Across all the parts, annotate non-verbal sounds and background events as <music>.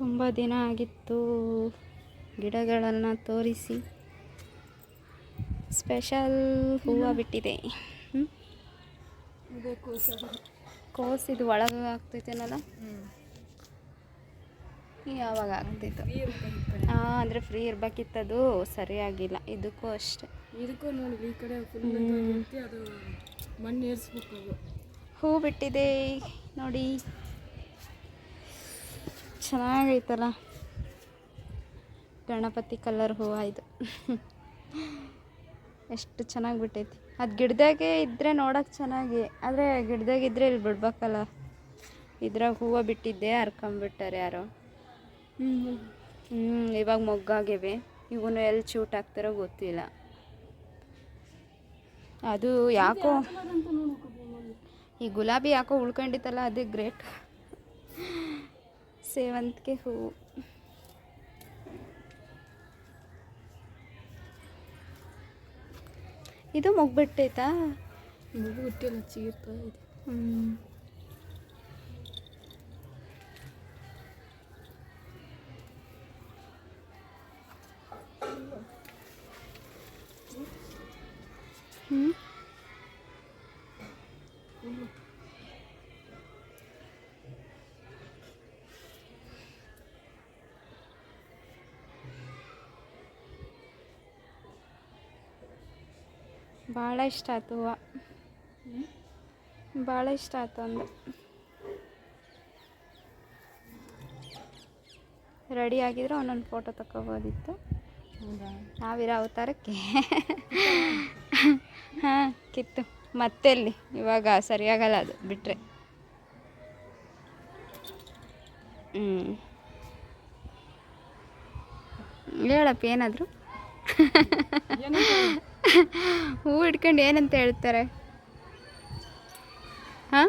ತುಂಬ ದಿನ ಆಗಿತ್ತು. ಗಿಡಗಳನ್ನು ತೋರಿಸಿ. ಸ್ಪೆಷಲ್ ಹೂವು ಬಿಟ್ಟಿದೆ. ಕೋಸ ಇದು ಒಳಗೆ ಆಗ್ತೈತೇನಲ್ಲ? ಯಾವಾಗ ಆಗ್ತಿತ್ತು ಹಾಂ ಅಂದರೆ ಫ್ರೀ ಇರ್ಬೇಕಿತ್ತದು. ಸರಿಯಾಗಿಲ್ಲ. ಇದಕ್ಕೂ ಅಷ್ಟೆ. ಇದಕ್ಕೂ ನೋಡಿ ಈ ಕಡೆ ಫುಲ್ ಹ್ಮ್. ಅದು ಮಣ್ಣು ಏರ್ಸ್ಬೇಕು ಹೂ ಬಿಟ್ಟಿದೆ. ನೋಡಿ. ಚೆನ್ನಾಗೈತಲ್ಲ. ಗಣಪತಿ ಕಲರ್ ಹೂವು ಇದು. ಎಷ್ಟು ಚೆನ್ನಾಗಿ ಬಿಟ್ಟೈತಿ. ಅದು ಗಿಡದಾಗೆ ಇದ್ದರೆ ನೋಡೋಕೆ ಚೆನ್ನಾಗಿ, ಆದರೆ ಗಿಡದಾಗಿದ್ದರೆ ಇಲ್ಲಿ ಬಿಡ್ಬೇಕಲ್ಲ. ಇದ್ರಾಗ ಹೂವು ಬಿಟ್ಟಿದ್ದೆ ಹರ್ಕೊಂಬಿಟ್ಟಾರೆ ಯಾರೋ. ಹ್ಞೂ ಹ್ಞೂ ಇವಾಗ ಮೊಗ್ಗಾಗಿವೆ ಇವನು ಎಲ್ಲಿ ಚೂಟ್ ಹಾಕ್ತಾರೋ ಗೊತ್ತಿಲ್ಲ. ಅದು ಯಾಕೋ ಈ ಗುಲಾಬಿ ಯಾಕೋ ಉಳ್ಕೊಂಡಿತ್ತಲ್ಲ, ಅದೇ ಗ್ರೇಟ್ ಸೇವಂತಿಗೆ ಹೂವು. ಇದು ಮುಗ್ಬಿಟ್ಟೈತಾ? ಮಗು ಹುಟ್ಟಿಲ್ಲ ಚೀರ್ತಾ ಇದೆ. ಹ್ಞೂ ಹ್ಞೂ ಭಾಳ ಇಷ್ಟ ಆಯ್ತು ಹೂವು. ಭಾಳ ಇಷ್ಟ ಆಯ್ತು ಅಂದ್ರೆ ರೆಡಿ ಆಗಿದ್ರೆ ಒಂದೊಂದು ಫೋಟೋ ತಗೋಬೋದಿತ್ತು ನಾವಿರೋ ಅವತಾರಕ್ಕೆ. ಹಾಂ ಕಿತ್ತು. ಮತ್ತೆಲ್ಲಿ ಇವಾಗ ಸರಿಯಾಗಲ್ಲ ಅದು ಬಿಟ್ಟರೆ ಹ್ಞೂ ಹೇಳಪ್ಪ ಏನಾದರೂ? ಹೂ ಇಟ್ಕೊಂಡು ಏನಂತ ಹೇಳ್ತಾರೆ? ಹಾಂ?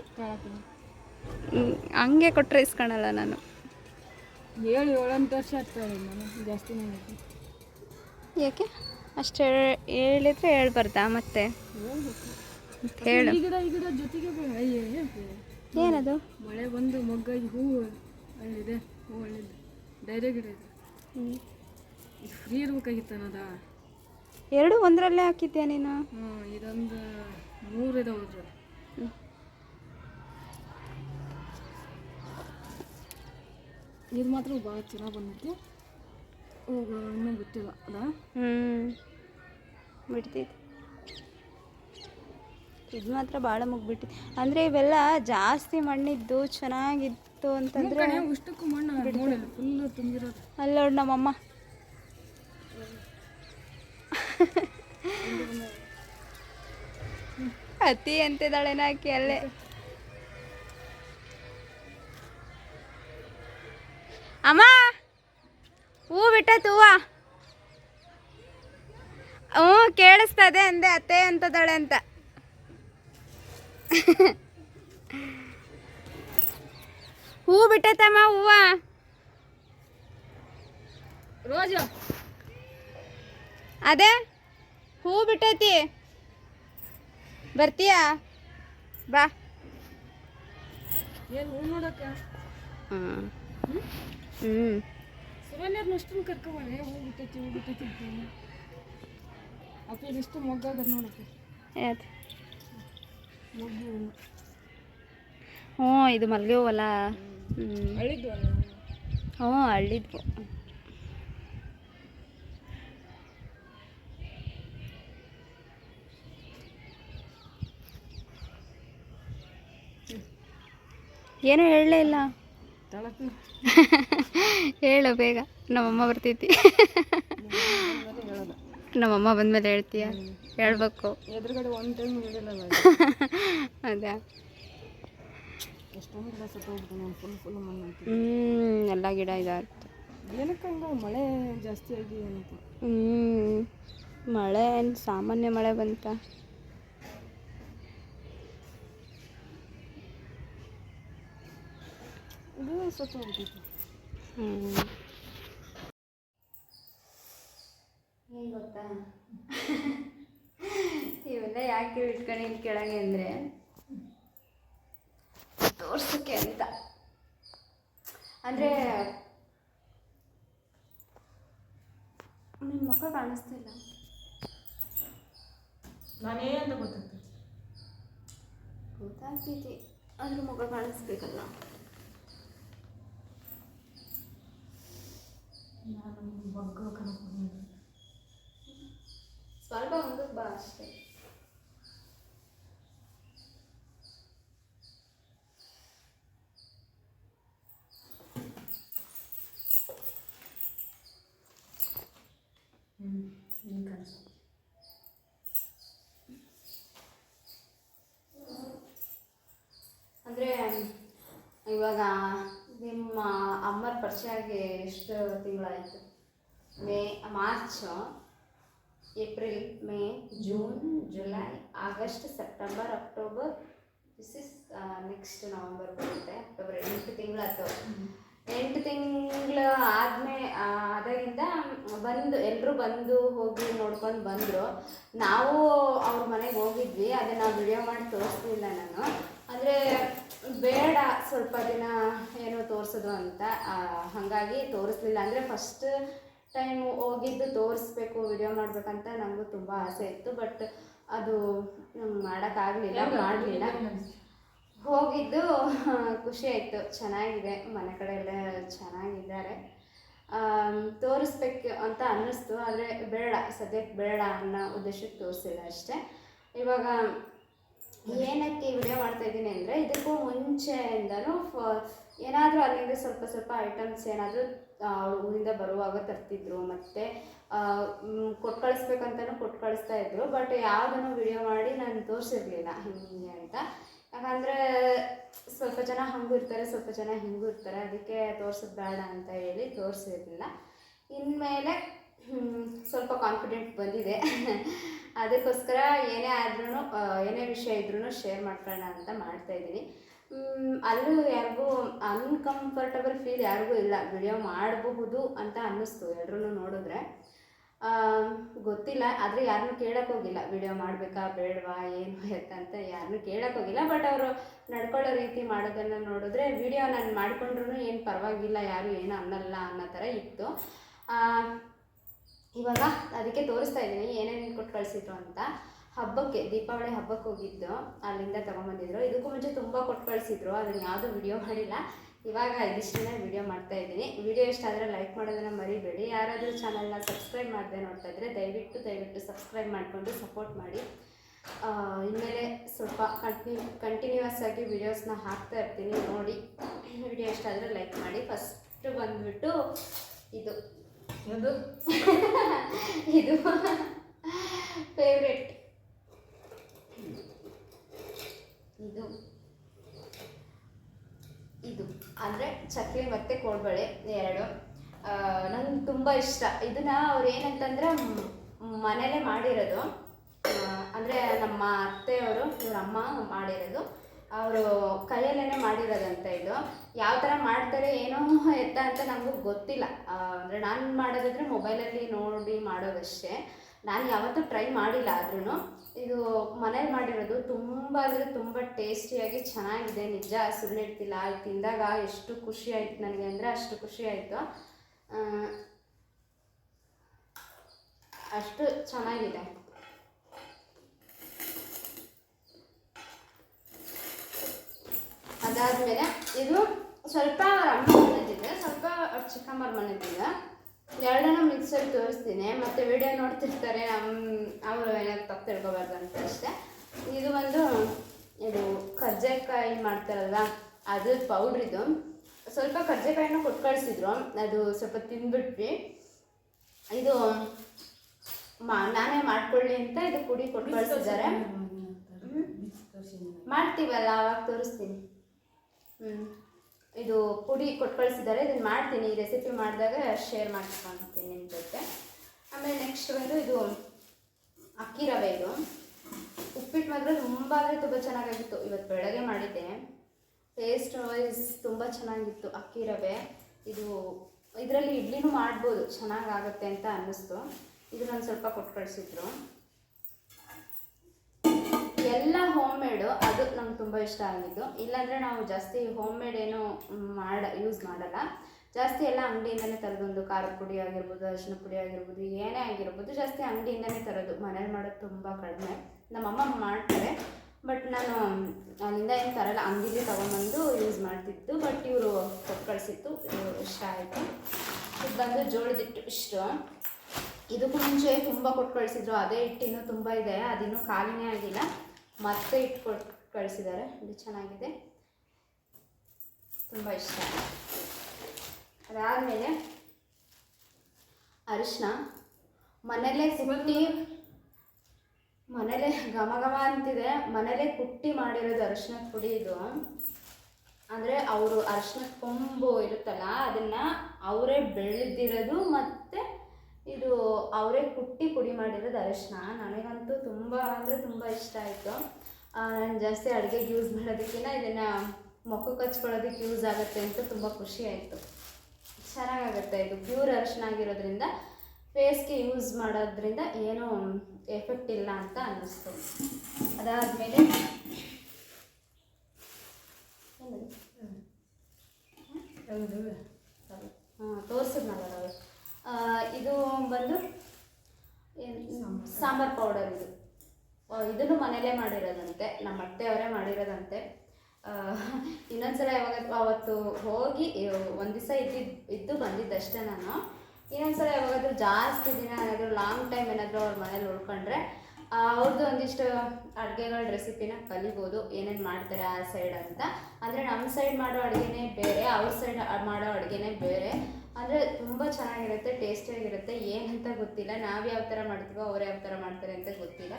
ಹಂಗೆ ಕೊಟ್ಟರೆ ಇಸ್ಕೊಳಲ್ಲ ನಾನು. ಏಳು ಏಳೆಂಟು ವರ್ಷ ಆಗ್ತಾಳೆ ನಾನು ಜಾಸ್ತಿ ಯಾಕೆ? ಅಷ್ಟು ಹೇಳಿದ್ರೆ ಹೇಳ್ಬಾರ್ದಾ ಮತ್ತೆ? ಹೇಳು. ಗಿಡ ಈ ಗಿಡ ಜೊತೆಗೆ ಬೆ- ಅಯ್ಯೇ ಏನದು? ಮಳೆ ಬಂದು ಮೊಗ್ಗಾಗಿ ಹೂ ಒಳ್ಳಿದೆ ಹೂ ಒಳ್ಳೆದು ಡೈರೆ ಗಿಡ ಇದು. ಫ್ರೀ ಇರ್ಬೇಕಾಗಿತ್ತು ಅನ್ನೋದ? ಎರಡು ಒಂದರಲ್ಲೇ ಹಾಕಿದ್ಯಾ ನೀನು? ಇದೊಂದು ಮೂರು ಇದಾವೆ ಅದ್ರಲ್ಲಿ ಹ್ಮ್. ಇದು ಮಾತ್ರ ಭಾಳ ಚೆನ್ನಾಗಿ ಬಂದಿತ್ತು. ಇನ್ನೂ ಬಿಟ್ಟಿಲ್ಲ ಅದಾ? ಹ್ಞೂ ಬಿಡ್ತೈತಿ ಇದು ಮಾತ್ರ ಭಾಳ ಮುಗ್ಬಿಟ್ಟು ಅಂದರೆ ಇವೆಲ್ಲ ಜಾಸ್ತಿ ಮಣ್ಣಿದ್ದು ಚೆನ್ನಾಗಿತ್ತು ಅಂತಂದ್ರೆ ಅಲ್ಲಿ ನೋಡಿ ನಮ್ಮಮ್ಮ. <laughs> ಅತಿ ಅಂತಿದ್ದಾಳೆನ ನಾಕಿ ಅಲ್ಲೇ. ಅಮ್ಮ ಹೂ ಬಿಟ್ಟೈತೆ ಹೂವ ಹ್ಞೂ ಕೇಳಿಸ್ತದೆ ಅಂದೆ ಅತ್ತೆ ಅಂತದಾಳೆ ಅಂತ. <laughs> ಹೂ ಬಿಟ್ಟೈತಮ್ಮ ಹೂವ. ರೋಜು. ಅದೇ ಹೂ ಬಿಟ್ಟೈತಿ. ಬರ್ತೀಯಾ? ಬಾ. ಏನು ಹೂ ನೋಡಕ್ಕೆ? ಹ್ಞೂ ಹ್ಞೂ ಸುರನ್ಯರ್ನ ಅಷ್ಟನ್ನು ಕರ್ಕೊಬಾರೆ ಹೂ ಬಿಟ್ಟೈತಿ ಹೂ ಬಿಟ್ಟೈತಿ ಅಂತ ಅಪ್ಪ ಮೊಗ್ಗಾಗದ ನೋಡಕ್ಕೆ? ಯಾವ್ದು? ಮೊಗ್ಗು. ಹ್ಞೂ ಇದು ಮಲ್ಗೆ ಹೂವಲ್ಲ. ಹ್ಞೂ ಹಳಿದ್ವು ಹ್ಞೂ ಹಳ್ಳಿದ್ವು. ಏನೂ ಹೇಳಲೇ ಇಲ್ಲ. ತಳಕು ಹೇಳು ಬೇಗ ನಮ್ಮಮ್ಮ ಬರ್ತೈತಿ ಹೇಳೋದು ನಮ್ಮಮ್ಮ ಬಂದಮೇಲೆ ಹೇಳ್ತೀಯ? ಹೇಳ್ಬೇಕು. ಎದುರುಗಡೆ ಒಂದು ಟೈಮ್ ಹೇಳಿಲ್ಲಲ್ಲ ಅದೇ. ನಾನು ಫುಲ್ ಫುಲ್ ಹ್ಞೂ ಎಲ್ಲ ಗಿಡ ಇದಾಯ್ತು. ಏನಕ್ಕೆ ಮಳೆ ಜಾಸ್ತಿ ಆಗಿ ಏನಕ್ಕೆ ಹ್ಞೂ ಮಳೆ ಏನು ಸಾಮಾನ್ಯ ಮಳೆ ಬಂತ? ಇದು ಏನು ಗೊತ್ತಾ ಇವೆಲ್ಲ ಯಾಕೆ ಇಟ್ಕೊಂಡು ಕೆಳಗೆ ಅಂದರೆ ತೋರ್ಸೋಕ್ಕೆ ಅಂತ. ಅಂದರೆ ನಿಮ್ಮ ಮುಖ ಕಾಣಿಸ್ತಿಲ್ಲ. ನಾನೇ ಅಂತ ಗೊತ್ತಾಗ್ತೈತಿ ಗೊತ್ತಾಗ್ತೈತಿ ಅಂದ್ರೆ ಮುಖ ಕಾಣಿಸ್ಬೇಕಲ್ಲ ನಾನು ಬಗ್ಗೋ ಕನ್ಕೊಂಡು ಸ್ವಲ್ಪ ಮುಂದಕ್ಕೆ ಬಾ ಅಷ್ಟೇ ಹ್ಞೂ ಹಿಂಗೆ ಕಾಣಿಸ್ತದೆ ಅಂದರೆ ಇವಾಗ ನಿಮ್ಮ ಅಮ್ಮರ ಪರಿಚಯ ಆಗಿ ಎಷ್ಟು ತಿಂಗಳಾಯಿತು? May, March, April, May, June, July, August, September, October, this is next November ಬರುತ್ತೆ, ಅಕ್ಟೋಬರ್ ಎಂಟು ತಿಂಗಳಾಯ್ತು. ಎಂಟು ತಿಂಗಳು ಆದ್ಮೇ ಅದರಿಂದ ಬಂದು ಎಲ್ಲರೂ ಬಂದು ಹೋಗಿ ನೋಡ್ಕೊಂಡು ಬಂದರು. ನಾವು ಅವ್ರ ಮನೆಗೆ ಹೋಗಿದ್ವಿ, ಅದನ್ನು ವಿಡಿಯೋ ಮಾಡಿ ತೋರಿಸ್ಲಿಲ್ಲ ನಾನು. ಅಂದರೆ ಬೇಡ ಸ್ವಲ್ಪ ದಿನ ಏನೋ ತೋರಿಸೋದು ಅಂತ. ಹಾಗಾಗಿ ತೋರಿಸ್ಲಿಲ್ಲ. ಅಂದರೆ ಫಸ್ಟ್ ಟೈಮ್ ಹೋಗಿದ್ದು ತೋರಿಸ್ಬೇಕು ವಿಡಿಯೋ ಮಾಡಬೇಕಂತ ನನಗೂ ತುಂಬ ಆಸೆ ಇತ್ತು. ಬಟ್ ಅದು ಮಾಡೋಕ್ಕಾಗಲಿಲ್ಲ ಮಾಡಲಿಲ್ಲ. ಹೋಗಿದ್ದು ಖುಷಿ ಆಯಿತು. ಚೆನ್ನಾಗಿದೆ. ಮನೆ ಕಡೆ ಎಲ್ಲ ಚೆನ್ನಾಗಿದ್ದಾರೆ ತೋರಿಸ್ಬೇಕು ಅಂತ ಅನ್ನಿಸ್ತು. ಆದರೆ ಬೇಡ ಸದ್ಯಕ್ಕೆ ಬೇಡ ಅನ್ನೋ ಉದ್ದೇಶಕ್ಕೆ ತೋರಿಸಿಲ್ಲ ಅಷ್ಟೇ. ಇವಾಗ ಏನಕ್ಕೆ ವಿಡಿಯೋ ಮಾಡ್ತಾ ಇದ್ದೀನಿ ಅಂದರೆ ಇದಕ್ಕೂ ಮುಂಚೆಯಿಂದನೂ ಫ ಏನಾದರೂ ಅಲ್ಲಿಂದ ಸ್ವಲ್ಪ ಸ್ವಲ್ಪ ಐಟಮ್ಸ್ ಏನಾದರೂ ಊರಿಂದ ಬರುವಾಗ ತರ್ತಿದ್ರು, ಮತ್ತು ಕೊಟ್ಟು ಕಳಿಸ್ಬೇಕಂತಲೂ ಕೊಟ್ಟು ಕಳಿಸ್ತಾ ಇದ್ರು ಬಟ್ ಯಾವುದನ್ನು ವಿಡಿಯೋ ಮಾಡಿ ನಾನು ತೋರಿಸಿರ್ಲಿಲ್ಲ ಹಿಂಗೆ ಅಂತ. ಯಾಕಂದರೆ ಸ್ವಲ್ಪ ಜನ ಹಂಗೂ ಇರ್ತಾರೆ, ಸ್ವಲ್ಪ ಜನ ಹಿಂಗೂ ಇರ್ತಾರೆ, ಅದಕ್ಕೆ ತೋರ್ಸೋದು ಬೇಡ ಅಂತ ಹೇಳಿ ತೋರಿಸಿರಲಿಲ್ಲ. ಇನ್ಮೇಲೆ ಸ್ವಲ್ಪ ಕಾನ್ಫಿಡೆಂಟ್ ಬಂದಿದೆ. ಅದಕ್ಕೋಸ್ಕರ ಏನೇ ಆದ್ರೂ ಏನೇ ವಿಷಯ ಇದ್ರೂ ಶೇರ್ ಮಾಡ್ಕೊಳ್ಳೋಣ ಅಂತ ಮಾಡ್ತಾ ಇದ್ದೀನಿ. ಅಲ್ಲೂ ಯಾರಿಗೂ ಅನ್ಕಂಫರ್ಟಬಲ್ ಫೀಲ್ ಯಾರಿಗೂ ಇಲ್ಲ. ವಿಡಿಯೋ ಮಾಡಬಹುದು ಅಂತ ಅನ್ನಿಸ್ತು ಎಲ್ಲರೂ ನೋಡಿದ್ರೆ. ಗೊತ್ತಿಲ್ಲ, ಆದರೆ ಯಾರನ್ನೂ ಕೇಳೋಕ್ಕೋಗಿಲ್ಲ ವಿಡಿಯೋ ಮಾಡಬೇಕಾ, ಬೇಡವಾ, ಏನು ಅಂತ ಯಾರನ್ನೂ ಕೇಳೋಕ್ಕೋಗಿಲ್ಲ ಬಟ್ ಅವರು ನಡ್ಕೊಳ್ಳೋ ರೀತಿ ಮಾಡೋದನ್ನು ನೋಡಿದ್ರೆ ವಿಡಿಯೋ ನಾನು ಮಾಡಿಕೊಂಡ್ರು ಏನು ಪರವಾಗಿಲ್ಲ, ಯಾರು ಏನು ಅನ್ನಲ್ಲ ಅನ್ನೋ ಥರ ಇತ್ತು. ಇವಾಗ ಅದಕ್ಕೆ ತೋರಿಸ್ತಾ ಇದ್ದೀನಿ, ಏನೇನು ಕೊಟ್ಟು ಕಳಿಸಿದ್ರು ಅಂತ. ಹಬ್ಬಕ್ಕೆ, ದೀಪಾವಳಿ ಹಬ್ಬಕ್ಕೆ ಹೋಗಿದ್ದು, ಅಲ್ಲಿಂದ ತೊಗೊಂಬಂದಿದ್ರು. ಇದಕ್ಕೂ ಮುಂಚೆ ತುಂಬ ಕೊಟ್ಟು ಕಳಿಸಿದ್ರು, ಅದನ್ನು ಯಾವುದೂ ವಿಡಿಯೋ ಮಾಡಿಲ್ಲ. ಇವಾಗ ಇದಿಷ್ಟನ್ನೇ ವಿಡಿಯೋ ಮಾಡ್ತಾ ಇದ್ದೀನಿ. ವಿಡಿಯೋ ಇಷ್ಟ ಆದರೆ ಲೈಕ್ ಮಾಡೋದನ್ನು ಮರಿಬೇಡಿ. ಯಾರಾದರೂ ಚಾನಲ್ನ ಸಬ್ಸ್ಕ್ರೈಬ್ ಮಾಡದೆ ನೋಡ್ತಾ ಇದ್ದರೆ ದಯವಿಟ್ಟು ದಯವಿಟ್ಟು ಸಬ್ಸ್ಕ್ರೈಬ್ ಮಾಡಿಕೊಂಡು ಸಪೋರ್ಟ್ ಮಾಡಿ. ಇನ್ಮೇಲೆ ಸ್ವಲ್ಪ ಕಂಟಿನ್ಯೂ ಕಂಟಿನ್ಯೂಯಸ್ ಆಗಿ ವಿಡಿಯೋಸ್ನ ಹಾಕ್ತಾ ಇರ್ತೀನಿ. ನೋಡಿ ವಿಡಿಯೋ ಇಷ್ಟ ಆದರೆ ಲೈಕ್ ಮಾಡಿ. ಫಸ್ಟ್ ಬಂದುಬಿಟ್ಟು ಇದು. ಅದು? <laughs> ಇದು ಫೇವ್ರೆಟ್ ಇದು. ಇದು. ಅಂದರೆ ಚಕ್ಲಿ ಮತ್ತು ಕೋಡ್ಬಳೆ ಎರಡು. ನಂಗೆ ತುಂಬ ಇಷ್ಟ. ಇದನ್ನ ಅವ್ರು ಏನಂತಂದ್ರೆ ಮನೇಲೇ ಮಾಡಿರೋದು. ಅಂದರೆ ನಮ್ಮ ಅತ್ತೆಯವರು, ಇವ್ರ ಅಮ್ಮ ಮಾಡಿರೋದು. ಅವರು ಕೈಯಲ್ಲೇ ಮಾಡಿರೋದಂತ ಇದು. ಯಾವ ಥರ ಮಾಡ್ತಾರೆ, ಏನೋ ಎತ್ತ ಅಂತ ನಮಗೂ ಗೊತ್ತಿಲ್ಲ. ಅಂದರೆ ನಾನು ಮಾಡೋದಾದರೆ ಮೊಬೈಲಲ್ಲಿ ನೋಡಿ ಮಾಡೋದಷ್ಟೇ. ನಾನು ಯಾವತ್ತೂ ಟ್ರೈ ಮಾಡಿಲ್ಲ ಆದ್ರೂ ಇದು ಮನೇಲಿ ಮಾಡಿರೋದು ತುಂಬ, ಅಂದರೆ ತುಂಬ ಟೇಸ್ಟಿಯಾಗಿ ಚೆನ್ನಾಗಿದೆ. ನಿಜ ಸುಳ್ಳಿಡ್ತಿಲ್ಲ ಅಲ್ಲಿ ತಿಂದಾಗ ಎಷ್ಟು ಖುಷಿ ಆಯಿತು ನನಗೆ ಅಂದರೆ ಅಷ್ಟು ಖುಷಿ ಆಯಿತು. ಅಷ್ಟು ಚೆನ್ನಾಗಿದೆ. ಅದಾದಮೇಲೆ ಇದು ಸ್ವಲ್ಪ ಅಮ್ಮ ಮನೆದಿದೆ ಸ್ವಲ್ಪ ಚಿಕ್ಕಮ್ಮರ ಮನೆದಿದೆ. ಎರಡನ್ನ ಮಿಕ್ಸಲ್ಲಿ ತೋರಿಸ್ತೀನಿ ಮತ್ತು ವಿಡಿಯೋ ನೋಡ್ತಿರ್ತಾರೆ ನಮ್ಮ ಅವರು ಏನಾದ್ರು ತಪ್ಪು ತಿಳ್ಕೊಬಾರ್ದು ಅಂತ ಅಷ್ಟೇ. ಇದು ಒಂದು ಇದು ಕರ್ಜೆಕಾಯಿ ಮಾಡ್ತಾರಲ್ಲ ಅದ್ರ ಪೌಡ್ರ್ ಇದು. ಸ್ವಲ್ಪ ಕರ್ಜೆಕಾಯಿನ ಕೊಟ್ಟು ಕಳಿಸಿದ್ರು ಅದು ಸ್ವಲ್ಪ ತಿಂದ್ಬಿಟ್ವಿ. ಇದು ಮಾ ನಾನೇ ಮಾಡ್ಕೊಳ್ಳಿ ಅಂತ ಇದು ಪುಡಿ ಕೊಟ್ಟು ಕಳಿಸಿದ್ದಾರೆ. ಮಾಡ್ತೀವಲ್ಲ ಅವಾಗ ತೋರಿಸ್ತೀನಿ. ಇದು ಪುಡಿ ಕೊಟ್ಟು ಕಳಿಸಿದ್ದಾರೆ ಇದನ್ನು ಮಾಡ್ತೀನಿ. ಈ ರೆಸಿಪಿ ಮಾಡಿದಾಗ ಶೇರ್ ಮಾಡ್ಕೊಳ್ತೀನಿ ನಿಮ್ಮ ಜೊತೆ. ಆಮೇಲೆ ನೆಕ್ಸ್ಟ್ ಬಂದು ಇದು ಅಕ್ಕಿ ರವೆ ಇದು. ಉಪ್ಪಿಟ್ಟು ಮಾತ್ರ ತುಂಬ ಅಂದರೆ ತುಂಬ ಚೆನ್ನಾಗಾಗಿತ್ತು. ಇವತ್ತು ಬೆಳಗ್ಗೆ ಮಾಡಿದ್ದೆ. ಟೇಸ್ಟ್ ವೈಸ್ ತುಂಬ ಚೆನ್ನಾಗಿತ್ತು ಅಕ್ಕಿ ರವೆ. ಇದು ಇದರಲ್ಲಿ ಇಡ್ಲಿನೂ ಮಾಡ್ಬೋದು. ಚೆನ್ನಾಗಾಗತ್ತೆ ಅಂತ ಅನ್ನಿಸ್ತು. ನಾನು ಸ್ವಲ್ಪ ಕೊಟ್ಟು ಕಳಿಸಿದ್ರು. ಎಲ್ಲ ಹೋಮ್ ಮೇಡು ಅದು ನಮ್ಗೆ ತುಂಬ ಇಷ್ಟ ಆಗಿದ್ದು. ಇಲ್ಲಾಂದರೆ ನಾವು ಜಾಸ್ತಿ ಹೋಮ್ ಮೇಡ್ ಏನು ಮಾಡ ಯೂಸ್ ಮಾಡಲ್ಲ. ಜಾಸ್ತಿ ಎಲ್ಲ ಅಂಗಡಿಯಿಂದನೇ ಒಂದು ಖಾರದ ಪುಡಿ ಆಗಿರ್ಬೋದು, ಅರಿಶಿನ ಪುಡಿ ಆಗಿರ್ಬೋದು, ಏನೇ ಆಗಿರ್ಬೋದು, ಜಾಸ್ತಿ ಅಂಗಡಿಯಿಂದನೇ ತರೋದು. ಮನೇಲಿ ಮಾಡೋದು ತುಂಬ ಕಡಿಮೆ. ನಮ್ಮಮ್ಮ ಮಾಡ್ತಾರೆ. ಬಟ್ ನಾನು, ಅಲ್ಲಿಂದ ಏನು ತರಲ್ಲ, ಅಂಗಡಿಗೆ ತೊಗೊಂಬಂದು ಯೂಸ್ ಮಾಡ್ತಿತ್ತು ಬಟ್ ಇವರು ಕೊಟ್ಟು ಕಳಿಸಿತ್ತು ಇಷ್ಟ ಆಯಿತು. ಇದು ಬಂದು ಜೋಳದಿಟ್ಟು ಇಷ್ಟು. ಇದಕ್ಕೂ ಮುಂಚೆ ತುಂಬ ಕೊಟ್ಟು ಕಳಿಸಿದ್ರು. ಅದೇ ಹಿಟ್ಟಿನೂ ತುಂಬ ಇದೆ. ಅದಿನ್ನೂ ಖಾಲಿನೇ ಆಗಿಲ್ಲ. ಮತ್ತೆ ಇಟ್ಕೊಟ್ ಕಳಿಸಿದ್ದಾರೆ ಇದು ಚೆನ್ನಾಗಿದೆ. ತುಂಬ ಇಷ್ಟ. ಅದಾದಮೇಲೆ ಅರಿಶಿನ ಮನೇಲೇ ಕುಟ್ಟಿ ಮನೇಲೇ ಘಮ ಘಮ ಅಂತಿದೆ. ಮನೇಲೇ ಕುಟ್ಟಿ ಮಾಡಿರೋದು ಅರಿಶಿನದ ಪುಡಿ ಇದು. ಅಂದರೆ ಅವರು ಅರಿಶಿನದ ಕೊಂಬು ಇರುತ್ತಲ್ಲ, ಅದನ್ನು ಅವರೇ ಬೆಳೆದಿರೋದು ಮತ್ತು ಇದು ಅವರೇ ಕುಟ್ಟಿ ಪುಡಿ ಮಾಡಿರೋದು ಅರಶಿನ. ನನಗಂತೂ ತುಂಬ ಅಂದರೆ ತುಂಬ ಇಷ್ಟ ಆಯಿತು. ನಾನು ಜಾಸ್ತಿ ಅಡುಗೆಗೆ ಯೂಸ್ ಮಾಡೋದಕ್ಕಿಂತ ಇದನ್ನು ಮುಖಕ್ಕೆ ಹಚ್ಕೊಳ್ಳೋದಕ್ಕೆ ಯೂಸ್ ಆಗುತ್ತೆ ಅಂತ ತುಂಬ ಖುಷಿ ಆಯಿತು. ಚೆನ್ನಾಗಾಗುತ್ತೆ ಇದು. ಪ್ಯೂರ್ ಅರಶಿನ ಆಗಿರೋದ್ರಿಂದ ಫೇಸ್ಗೆ ಯೂಸ್ ಮಾಡೋದ್ರಿಂದ ಏನೂ ಎಫೆಕ್ಟ್ ಇಲ್ಲ ಅಂತ ಅನ್ನಿಸ್ತು. ಅದಾದಮೇಲೆ ಹಾಂ ತೋರಿಸಿದ್ನಲ್ಲ ನಾವು. ಇದು ಬಂದು ಸಾಂಬಾರ್ ಪೌಡರ್ ಇದು. ಇದನ್ನು ಮನೆಯಲ್ಲೇ ಮಾಡಿರೋದಂತೆ, ನಮ್ಮ ಅತ್ತೆಯವರೇ ಮಾಡಿರೋದಂತೆ. ಇನ್ನೊಂದ್ಸಲ ಯಾವಾಗ, ಅವತ್ತು ಹೋಗಿ ಒಂದು ದಿವಸ ಇದ್ದಿದ್ದು ಇದ್ದು ಬಂದಿದ್ದಷ್ಟೇ ನಾನು. ಇನ್ನೊಂದ್ಸಲ ಯಾವಾಗಾದ್ರೂ ಜಾಸ್ತಿ ದಿನ ಏನಾದರೂ ಲಾಂಗ್ ಟೈಮ್ ಏನಾದರೂ ಅವ್ರ ಮನೇಲಿ ಉಳ್ಕೊಂಡ್ರೆ ಅವ್ರದ್ದು ಒಂದಿಷ್ಟು ಅಡುಗೆಗಳ ರೆಸಿಪಿನ ಕಲಿಬೋದು, ಏನೇನು ಮಾಡ್ತಾರೆ ಆ ಸೈಡ್ ಅಂತ. ಅಂದರೆ ನಮ್ಮ ಸೈಡ್ ಮಾಡೋ ಅಡುಗೆನೇ ಬೇರೆ, ಅವ್ರ ಸೈಡ್ ಮಾಡೋ ಅಡುಗೆನೇ ಬೇರೆ. ಅಂದರೆ ತುಂಬ ಚೆನ್ನಾಗಿರುತ್ತೆ ಟೇಸ್ಟಿಯಾಗಿರುತ್ತೆ ಏನಂತ ಗೊತ್ತಿಲ್ಲ. ನಾವು ಯಾವ ಥರ ಮಾಡ್ತೀವೋ ಅವ್ರು ಯಾವ ಥರ ಮಾಡ್ತಾರೆ ಅಂತ ಗೊತ್ತಿಲ್ಲ.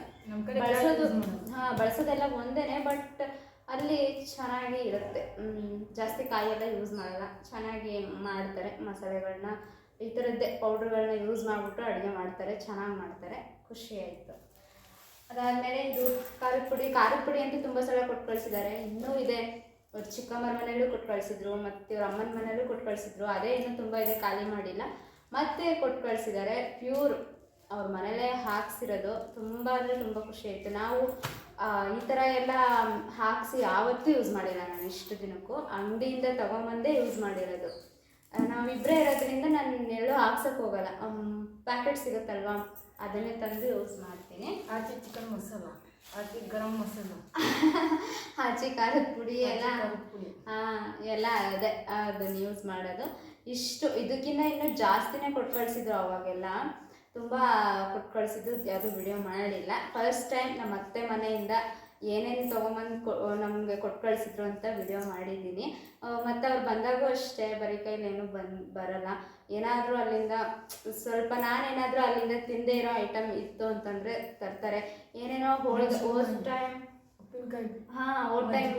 ಬಳಸೋದು ಹಾಂ ಬಳಸೋದೆಲ್ಲ ಒಂದೇನೆ ಬಟ್ ಅಲ್ಲಿ ಚೆನ್ನಾಗಿ ಇರುತ್ತೆ. ಜಾಸ್ತಿ ಕಾಯಿ ಎಲ್ಲ ಯೂಸ್ ಮಾಡಲ್ಲ. ಚೆನ್ನಾಗಿ ಮಾಡ್ತಾರೆ ಮಸಾಲೆಗಳನ್ನ ಈ ಥರದ್ದೇ ಪೌಡ್ರ್ಗಳನ್ನ ಯೂಸ್ ಮಾಡಿಬಿಟ್ಟು ಅಡುಗೆ ಮಾಡ್ತಾರೆ ಚೆನ್ನಾಗಿ ಮಾಡ್ತಾರೆ. ಖುಷಿ ಆಯಿತು. ಅದಾದಮೇಲೆ ಇದು ಖಾರದ ಪುಡಿ. ಖಾರದ ಪುಡಿ ಅಂತೂ ತುಂಬ ಸಲ ಕೊಟ್ಟು ಕಳಿಸಿದ್ದಾರೆ ಇನ್ನೂ ಇದೆ. ಅವ್ರ ಚಿಕ್ಕಮ್ಮರ ಮನೇಲೂ ಕೊಟ್ಟು ಕಳಿಸಿದ್ರು ಮತ್ತು ಇವ್ರ ಅಮ್ಮನ ಮನೇಲೂ ಕೊಟ್ಟು ಕಳಿಸಿದ್ರು ಅದೇ ಇನ್ನೂ ತುಂಬ ಇದೆ, ಖಾಲಿ ಮಾಡಿಲ್ಲ. ಮತ್ತೆ ಕೊಟ್ಟು ಕಳಿಸಿದ್ದಾರೆ ಪ್ಯೂರ್ ಅವ್ರ ಮನೇಲೇ ಹಾಕ್ಸಿರೋದು. ತುಂಬ ಅಂದರೆ ತುಂಬ ಖುಷಿ ಆಯಿತು. ನಾವು ಈ ಥರ ಎಲ್ಲ ಹಾಕಿಸಿ ಯಾವತ್ತೂ ಯೂಸ್ ಮಾಡಿಲ್ಲ ನಾನು ಇಷ್ಟು ದಿನಕ್ಕೂ. ಅಂಗಡಿಯಿಂದ ತೊಗೊಂಬಂದೇ ಯೂಸ್ ಮಾಡಿರೋದು. ನಾವಿಬ್ಬರೇ ಇರೋದ್ರಿಂದ ನಾನು ಎಲ್ಲೂ ಹಾಕ್ಸೋಕ್ಕೆ ಹೋಗಲ್ಲ. ಪ್ಯಾಕೆಟ್ ಸಿಗುತ್ತಲ್ವಾ? ಅದನ್ನೇ ತಂದು ಯೂಸ್ ಮಾಡ್ತೀನಿ. ಆಚೆ ಚಿಕನ್ ಮಸಾಲ ಆಚೆ ಗರಂ ಮಸಾಲ. <laughs> ಆಚೆ ಖಾರದ ಪುಡಿ ಎಲ್ಲ ಪುಡಿ. ಹಾಂ ಎಲ್ಲ ಅದೇ ಅದನ್ನು ಯೂಸ್ ಮಾಡೋದು. ಇಷ್ಟು ಇದಕ್ಕಿಂತ ಇನ್ನೂ ಜಾಸ್ತಿನೇ ಕೊಟ್ಟು ಕಳಿಸಿದ್ರು ಅವಾಗೆಲ್ಲ. ತುಂಬ ಕೊಟ್ಟು ಕಳಿಸಿದ್ದು ಯಾವುದು ವಿಡಿಯೋ ಮಾಡಲಿಲ್ಲ. ಫಸ್ಟ್ ಟೈಮ್ ನಮ್ಮ ಅತ್ತೆ ಮನೆಯಿಂದ ಏನೇನು ತೊಗೊಂಬಂದು ಕೊ ನಮಗೆ ಕೊಟ್ಟು ಕಳಿಸಿದ್ರು ಅಂತ ವಿಡಿಯೋ ಮಾಡಿದ್ದೀನಿ. ಮತ್ತು ಅವ್ರು ಬಂದಾಗೂ ಅಷ್ಟೇ ಬರೀ ಕೈಲಿ ಏನೂ ಬಂದು ಬರಲ್ಲ. ಏನಾದರೂ ಅಲ್ಲಿಂದ ಸ್ವಲ್ಪ ನಾನೇನಾದರೂ ಅಲ್ಲಿಂದ ತಿಂದೇ ಇರೋ ಐಟಮ್ ಇತ್ತು ಅಂತಂದರೆ ತರ್ತಾರೆ. ಏನೇನೋ ಹೋಳಿಗೆ ಹೋದ ಟೈಮ್ ಉಪ್ಪಿನಕಾಯಿ. ಹಾಂ ಹೋದ ಟೈಮ್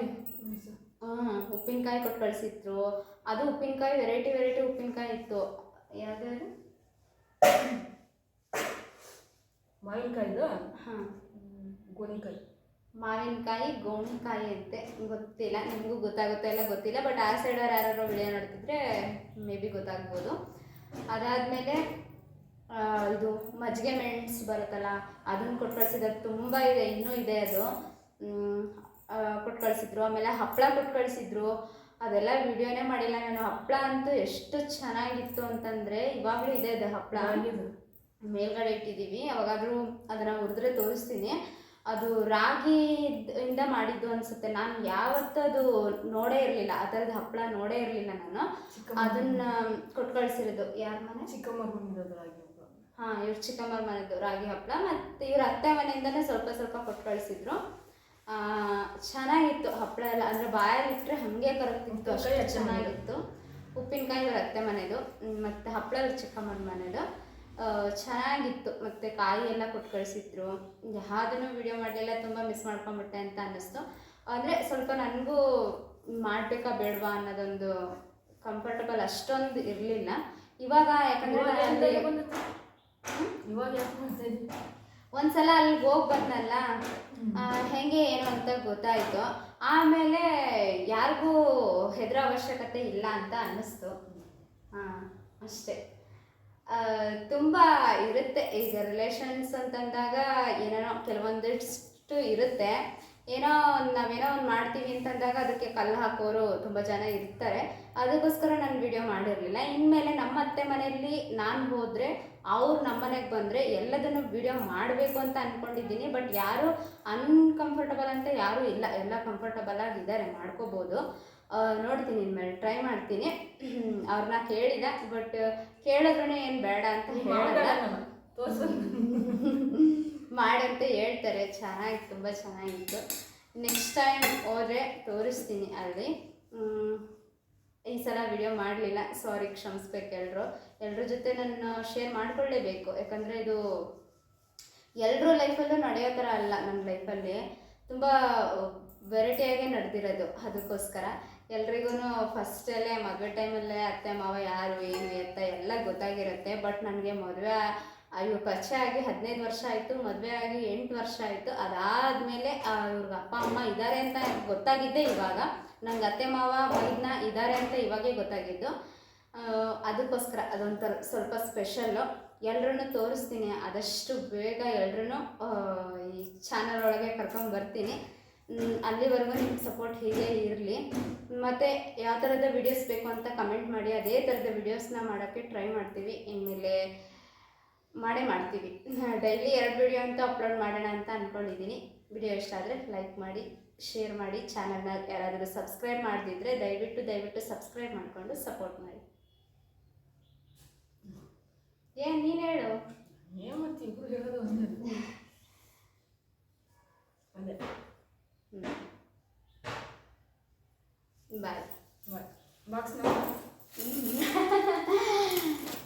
ಹಾಂ ಉಪ್ಪಿನಕಾಯಿ ಕೊಟ್ಟು ಕಳಿಸಿದ್ರು. ಅದು ಉಪ್ಪಿನಕಾಯಿ ವೆರೈಟಿ ವೆರೈಟಿ ಉಪ್ಪಿನಕಾಯಿ ಇತ್ತು. ಯಾವ್ದಾದ್ರು ಮಾವಿನಕಾಯಿದು ಹಾಂ. ಗೋಣಿಕಾಯಿ. ಮಾವಿನಕಾಯಿ ಗೋಣಿಕಾಯಿ ಅಂತೆ ಗೊತ್ತಿಲ್ಲ ನಿಮಗೂ ಗೊತ್ತಾಗುತ್ತೆ ಇಲ್ಲ ಗೊತ್ತಿಲ್ಲ ಬಟ್ ಆ ಸೈಡವ್ರು ಯಾರು ವಿಡಿಯೋ ನೋಡ್ತಿದ್ರೆ ಮೇ ಬಿ ಗೊತ್ತಾಗ್ಬೋದು. ಅದಾದಮೇಲೆ ಇದು ಮಜ್ಜಿಗೆ ಮೆಣಸು ಬರುತ್ತಲ್ಲ ಅದನ್ನು ಕೊಟ್ಟು ಕಳಿಸಿದ್ದು ತುಂಬ ಇದೆ ಇನ್ನೂ ಇದೆ ಅದು. ಕೊಟ್ಟು ಕಳಿಸಿದ್ರು ಆಮೇಲೆ ಹಪ್ಪಳ ಕೊಟ್ಟು ಕಳಿಸಿದ್ರು. ಅದೆಲ್ಲ ವಿಡಿಯೋನೇ ಮಾಡಿಲ್ಲ ನಾನು. ಹಪ್ಪಳ ಅಂತೂ ಎಷ್ಟು ಚೆನ್ನಾಗಿತ್ತು ಅಂತಂದರೆ ಇವಾಗಲೂ ಇದೆ ಅದು ಹಪ್ಪಳ. ಮೇಲ್ಗಡೆ ಇಟ್ಟಿದ್ದೀವಿ ಯಾವಾಗಾದರೂ ಅದನ್ನು ಹುರಿದ್ರೆ ತೋರಿಸ್ತೀನಿ. ಅದು ರಾಗಿ ಇಂದ ಮಾಡಿದ್ದು ಅನಿಸುತ್ತೆ. ನಾನು ಯಾವತ್ತೂ ಅದು ನೋಡೇ ಇರಲಿಲ್ಲ. ಆ ಥರದ ಹಪ್ಪಳ ನೋಡೇ ಇರಲಿಲ್ಲ ನಾನು. ಚಿಕ್ಕಮ್ಮ ಅದನ್ನ ಕೊಟ್ಟು ಕಳಿಸಿರೋದು ಯಾರ ಮನೆ? ಚಿಕ್ಕಮ್ಮ ಬಂದಿರೋದು ರಾಗಿ. ಹಾಂ ಇವ್ರು ಚಿಕ್ಕಮ್ಮರ ಮನೆದು ರಾಗಿ ಹಪ್ಪಳ. ಮತ್ತು ಇವ್ರ ಅತ್ತೆ ಮನೆಯಿಂದನೇ ಸ್ವಲ್ಪ ಸ್ವಲ್ಪ ಕೊಟ್ಟು ಕಳಿಸಿದ್ರು ಆ, ಚೆನ್ನಾಗಿತ್ತು ಹಪ್ಪಳ ಎಲ್ಲ. ಅಂದರೆ ಬಾಯಲ್ಲಿ ಇಟ್ಟರೆ ಹಾಗೆ ಕರಗ್ತಿತ್ತು ಅಷ್ಟೇ ಚೆನ್ನಾಗಿತ್ತು. ಉಪ್ಪಿನಕಾಯಿ ಇವ್ರ ಅತ್ತೆ ಮನೆದು. ಮತ್ತು ಹಪ್ಪಳ ಇವ್ರ ಚಿಕ್ಕಮ್ಮನ ಮನೆದು ಚೆನ್ನಾಗಿತ್ತು. ಮತ್ತು ಕಾಯಿ ಎಲ್ಲ ಕೊಟ್ಟು ಕಳಿಸಿದ್ರು. ಯಾವುದನ್ನು ವಿಡಿಯೋ ಮಾಡಲಿಲ್ಲ ತುಂಬ ಮಿಸ್ ಮಾಡ್ಕೊಂಬಿಟ್ಟೆ ಅಂತ ಅನ್ನಿಸ್ತು. ಅಂದರೆ ಸ್ವಲ್ಪ ನನಗೂ ಮಾಡಬೇಕಾ ಬೇಡವಾ ಅನ್ನೋದೊಂದು ಕಂಫರ್ಟಬಲ್ ಅಷ್ಟೊಂದು ಇರಲಿಲ್ಲ. ಇವಾಗ ಯಾಕಂದರೆ ಇವಾಗ ಅಲ್ಲಿ? ಒಂದ್ಸಲ ಅಲ್ಲಿಗೆ ಹೋಗಿ ಬಂದಲ್ಲ ಹೆಂಗೆ ಏನು ಅಂತ ಗೊತ್ತಾಯಿತು. ಆಮೇಲೆ ಯಾರಿಗೂ ಹೆದರೋ ಅವಶ್ಯಕತೆ ಇಲ್ಲ ಅಂತ ಅನ್ನಿಸ್ತು. ಹಾಂ ಅಷ್ಟೇ. ತುಂಬ ಇರುತ್ತೆ. ಈಗ ರಿಲೇಷನ್ಸ್ ಅಂತಂದಾಗ ಏನೇನೋ ಕೆಲವೊಂದಿಷ್ಟು ಇರುತ್ತೆ. ಏನೋ ಒಂದು ನಾವೇನೋ ಒಂದು ಮಾಡ್ತೀವಿ ಅಂತಂದಾಗ ಅದಕ್ಕೆ ಕಲ್ಲು ಹಾಕೋರು ತುಂಬ ಜನ ಇರ್ತಾರೆ. ಅದಕ್ಕೋಸ್ಕರ ನಾನು ವಿಡಿಯೋ ಮಾಡಿರಲಿಲ್ಲ. ಇನ್ಮೇಲೆ ನಮ್ಮ ಅತ್ತೆ ಮನೆಯಲ್ಲಿ ನಾನು ಹೋದರೆ ಅವ್ರು ನಮ್ಮ ಮನೆಗೆ ಬಂದರೆ ಎಲ್ಲದನ್ನು ವಿಡಿಯೋ ಮಾಡಬೇಕು ಅಂತ ಅಂದ್ಕೊಂಡಿದ್ದೀನಿ ಬಟ್ ಯಾರು ಅನ್ಕಂಫರ್ಟಬಲ್ ಅಂತ ಯಾರೂ ಇಲ್ಲ. ಎಲ್ಲ ಕಂಫರ್ಟಬಲ್ ಆಗಿದ್ದಾರೆ ಮಾಡ್ಕೋಬೋದು. ನೋಡ್ತೀನಿ ಇನ್ಮೇಲೆ ಟ್ರೈ ಮಾಡ್ತೀನಿ. ಅವ್ರನ್ನ ಕೇಳಿಲ್ಲ ಬಟ್ ಕೇಳಿದ್ರೂ ಏನು ಬೇಡ ಅಂತ ಹೇಳಲ್ಲ. ಅಂತ <laughs> ಹೇಳ್ತಾರೆ ಚೆನ್ನಾಗಿತ್ತು ತುಂಬ ಚೆನ್ನಾಗಿತ್ತು. ನೆಕ್ಸ್ಟ್ ಟೈಮ್ ಹೋದರೆ ತೋರಿಸ್ತೀನಿ ಅಲ್ಲಿ. ಈ ಸಲ ವಿಡಿಯೋ ಮಾಡಲಿಲ್ಲ. ಸಾರಿ ಕ್ಷಮಿಸ್ಬೇಕೆಲ್ಲರೂ ಎಲ್ಲರ ಜೊತೆ ನಾನು ಶೇರ್ ಮಾಡಿಕೊಳ್ಳೇಬೇಕು. ಯಾಕಂದರೆ ಇದು ಎಲ್ಲರೂ ಲೈಫಲ್ಲೂ ನಡೆಯೋ ಥರ ಅಲ್ಲ ನನ್ನ ಲೈಫಲ್ಲಿ ತುಂಬ ವೆರೈಟಿಯಾಗೇ ನಡೆದಿರೋದು. ಅದಕ್ಕೋಸ್ಕರ. ಎಲ್ರಿಗೂ ಫಸ್ಟಲ್ಲೇ ಮದುವೆ ಟೈಮಲ್ಲೇ ಅತ್ತೆ, ಮಾವ, ಯಾರು, ಏನು ಅಂತ ಎಲ್ಲ ಗೊತ್ತಾಗಿರುತ್ತೆ. ಬಟ್ ನನಗೆ ಮದುವೆ ಅಯ್ಯೋ ಪರಿಚಯ ಆಗಿ ಹದಿನೈದು ವರ್ಷ ಆಯಿತು, ಮದುವೆ ಆಗಿ ಎಂಟು ವರ್ಷ ಆಯಿತು. ಅದಾದಮೇಲೆ ಇವ್ರಿಗೆ ಅಪ್ಪ, ಅಮ್ಮ ಇದ್ದಾರೆ ಅಂತ ಗೊತ್ತಾಗಿದ್ದೆ ಇವಾಗ. ನಂಗೆ ಅತ್ತೆ, ಮಾವ ಮೈದ್ನ ಇದ್ದಾರೆ ಅಂತ ಇವಾಗೇ ಗೊತ್ತಾಗಿದ್ದು. ಅದಕ್ಕೋಸ್ಕರ, ಅದೊಂಥರ ಸ್ವಲ್ಪ ಸ್ಪೆಷಲ್ಲು ಎಲ್ಲರೂ ತೋರಿಸ್ತೀನಿ. ಆದಷ್ಟು ಬೇಗ ಎಲ್ಲರೂ ಈ ಚಾನಲ್ ಒಳಗೆ ಕರ್ಕೊಂಡು ಬರ್ತೀನಿ. ಅಲ್ಲಿವರೆಗೂ ನಿಮ್ಮ ಸಪೋರ್ಟ್ ಹೀಗೆ ಇರಲಿ. ಮತ್ತು ಯಾವ ಥರದ ವಿಡಿಯೋಸ್ ಬೇಕು ಅಂತ ಕಮೆಂಟ್ ಮಾಡಿ ಅದೇ ಥರದ ವಿಡಿಯೋಸ್ನ ಮಾಡೋಕ್ಕೆ ಟ್ರೈ ಮಾಡ್ತೀವಿ. ಇನ್ಮೇಲೆ ಮಾಡೇ ಮಾಡ್ತೀವಿ. <laughs> ಡೈಲಿ ಎರಡು ವಿಡಿಯೋ ಅಂತ ಅಪ್ಲೋಡ್ ಮಾಡೋಣ ಅಂತ ಅಂದ್ಕೊಂಡಿದ್ದೀನಿ ವಿಡಿಯೋ ಇಷ್ಟ ಆದರೆ ಲೈಕ್ ಮಾಡಿ ಶೇರ್ ಮಾಡಿ ಚಾನಲ್ನ ಯಾರಾದರೂ ಸಬ್ಸ್ಕ್ರೈಬ್ ಮಾಡದಿದ್ದರೆ ದಯವಿಟ್ಟು ದಯವಿಟ್ಟು ಸಬ್ಸ್ಕ್ರೈಬ್ ಮಾಡಿಕೊಂಡು ಸಪೋರ್ಟ್ ಮಾಡಿ. ಏನು ನೀನು ಹೇಳು? ಏನು ಮತ್ತೆ ಇಬ್ಬರು ಹೇಳೋದು <laughs> ಅದೇ. Mm. Bye. What? Box number? <laughs>